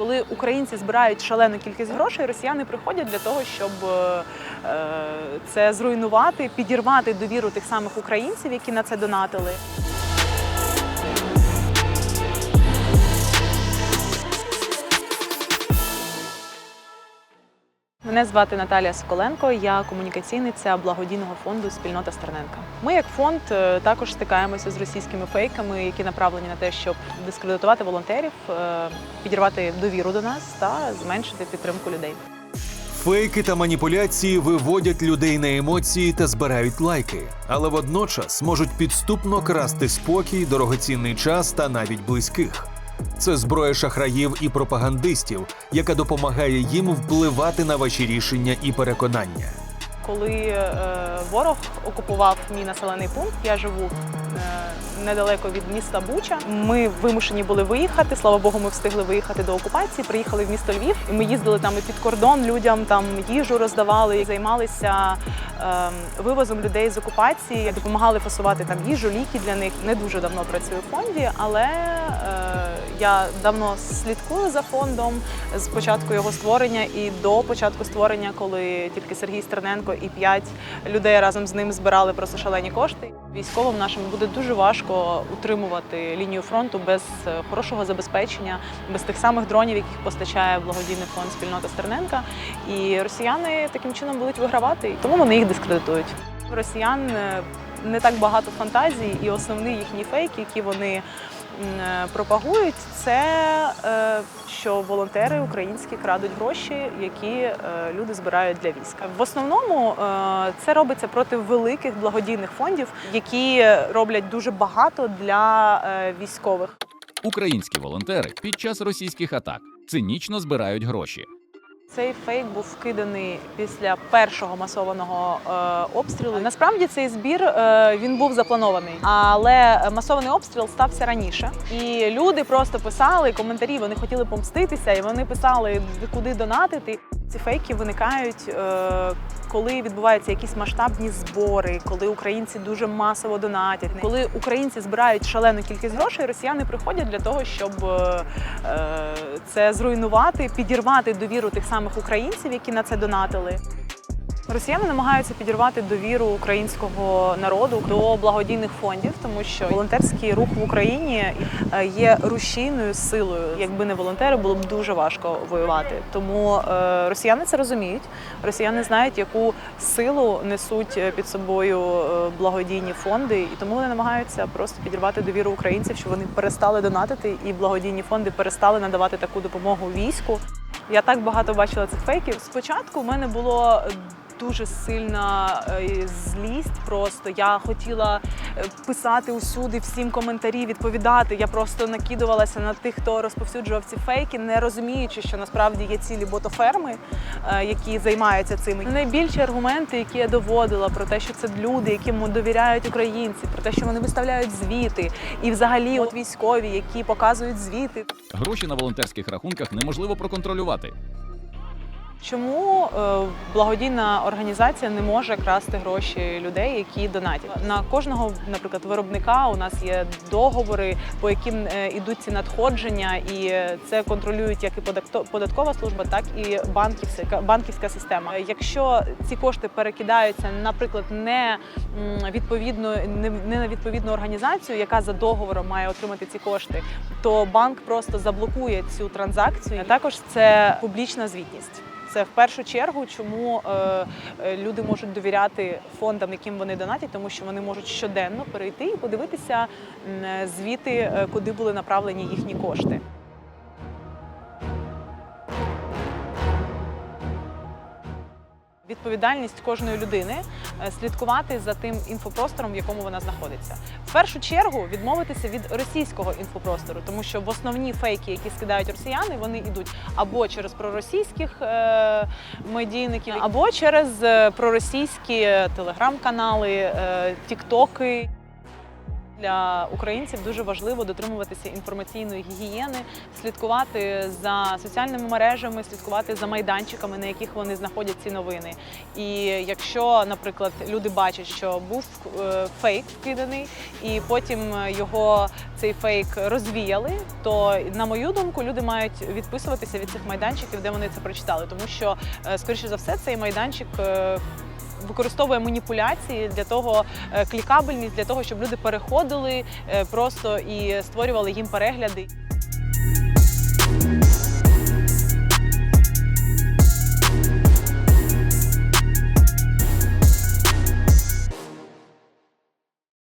Коли українці збирають шалену кількість грошей, росіяни приходять для того, щоб е, е, це зруйнувати, підірвати довіру тих самих українців, які на це донатили. Мене звати Наталія Соколенко, я комунікаційниця благодійного фонду Спільнота Стерненка. Ми, як фонд, е, також стикаємося з російськими фейками, які направлені на те, щоб дискредитувати волонтерів, е, підірвати довіру до нас та зменшити підтримку людей. Фейки та маніпуляції виводять людей на емоції та збирають лайки, але водночас можуть підступно красти спокій, дорогоцінний час та навіть близьких. Це зброя шахраїв і пропагандистів, яка допомагає їм впливати на ваші рішення і переконання. Коли е, ворог окупував мій населений пункт, я живу е, недалеко від міста Буча. Ми вимушені були виїхати. Слава Богу, ми встигли виїхати до окупації. Приїхали в місто Львів, і ми їздили там і під кордон людям, там їжу роздавали, займалися е, вивозом людей з окупації, допомагали фасувати там їжу, ліки для них. Не дуже давно працюю в фонді, але е, я давно слідкую за фондом з початку його створення і до початку створення, коли тільки Сергій Стерненко і п'ять людей разом з ним збирали просто шалені кошти. Військовим нашим буде дуже важко утримувати лінію фронту без е, хорошого забезпечення, без тих самих дронів, яких постачає благодійний фонд спільнота Стерненка. І росіяни таким чином будуть вигравати, тому вони їх дискредитують. Росіян е, не так багато фантазій, і основний їхній фейк, який вони е, пропагують, це е, що волонтери українські крадуть гроші, які люди збирають для війська. В основному це робиться проти великих благодійних фондів, які роблять дуже багато для військових. Українські волонтери під час російських атак цинічно збирають гроші. Цей фейк був вкиданий після першого масованого е, обстрілу. Насправді цей збір е, він був запланований, але масований обстріл стався раніше. І люди просто писали коментарі. Вони хотіли помститися, і вони писали, куди донатити. Ці фейки виникають, е, коли відбуваються якісь масштабні збори, коли українці дуже масово донатять. Коли українці збирають шалену кількість грошей, росіяни приходять для того, щоб е, е, це зруйнувати, підірвати довіру тих самих українців, які на це донатили. Росіяни намагаються підірвати довіру українського народу до благодійних фондів, тому що волонтерський рух в Україні е, є рушійною силою. Якби не волонтери, було б дуже важко воювати. Тому е, росіяни це розуміють. Росіяни знають, яку силу несуть е, під собою благодійні фонди, і тому вони намагаються просто підірвати довіру українців, щоб вони перестали донатити, і благодійні фонди перестали надавати таку допомогу війську. Я так багато бачила цих фейків. Спочатку в мене було дуже сильна е, злість. Просто я хотіла е, писати усюди всім коментарі, відповідати. Я просто накидувалася на тих, хто розповсюджував ці фейки, не розуміючи, що насправді є цілі ботоферми, е, які займаються цим. Найбільші аргументи, які я доводила про те, що це люди, яким довіряють українці, про те, що вони виставляють звіти, і взагалі от військові, які показують звіти. Гроші на волонтерських рахунках неможливо проконтролювати. Чому е, благодійна організація не може красти гроші людей, які донатять? На кожного, наприклад, виробника у нас є договори, по яким е, ідуть ці надходження, і це контролюють як і податкова служба, так і банківська банківська система. Якщо ці кошти перекидаються, наприклад, не відповідно не на відповідну організацію, яка за договором має отримати ці кошти, то банк просто заблокує цю транзакцію. Також це публічна звітність. Це в першу чергу, чому е, е, люди можуть довіряти фондам, яким вони донатять, тому що вони можуть щоденно перейти і подивитися е, звіти, куди були направлені їхні кошти. Відповідальність кожної людини е, слідкувати за тим інфопростором, в якому вона знаходиться. В першу чергу відмовитися від російського інфопростору, тому що в основні фейки, які скидають росіяни, вони йдуть або через проросійських е, медійників, або через е, проросійські телеграм-канали, тіктоки. Для українців дуже важливо дотримуватися інформаційної гігієни, слідкувати за соціальними мережами, слідкувати за майданчиками, на яких вони знаходять ці новини. І якщо, наприклад, люди бачать, що був е, фейк вкиданий, і потім його цей фейк розвіяли, то на мою думку, люди мають відписуватися від цих майданчиків, де вони це прочитали, тому що е, скоріше за все цей майданчик. Використовує маніпуляції для того, е, клікабельність для того, щоб люди переходили е, просто і створювали їм перегляди.